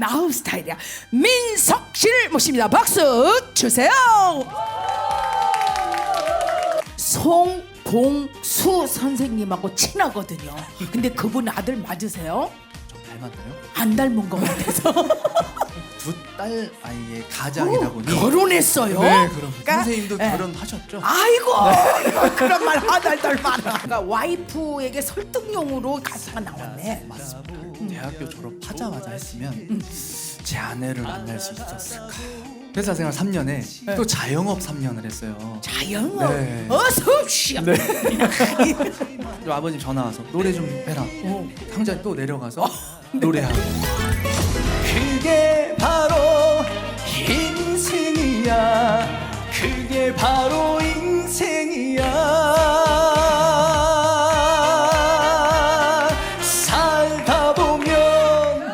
나우 스타일이야. 민석 씨를 모십니다. 박수 주세요. 송봉수 선생님하고 친하거든요. 근데 그분 아들 맞으세요? 닮았나요? 안 닮은 것 같아서 두 딸 아이의 가장이다 보니 결혼했어요. 네 그럼 그러니까, 선생님도 네. 결혼하셨죠? 아이고 그런 말 하달달 말아. 그러니까 와이프에게 설득용으로 가사가 나왔네. 맞습니다. 대학교 졸업하자마자 했으면 제 아내를 만날 수 있었을까? 회사 생활 3년에 또 자영업 3년을 했어요. 자영업 네. 어서 오시오. 또 아버님 전화 와서 노래 좀 해라. 상자에 또 내려가서 노래하고. 그게 바로 인생이야. 살다 보면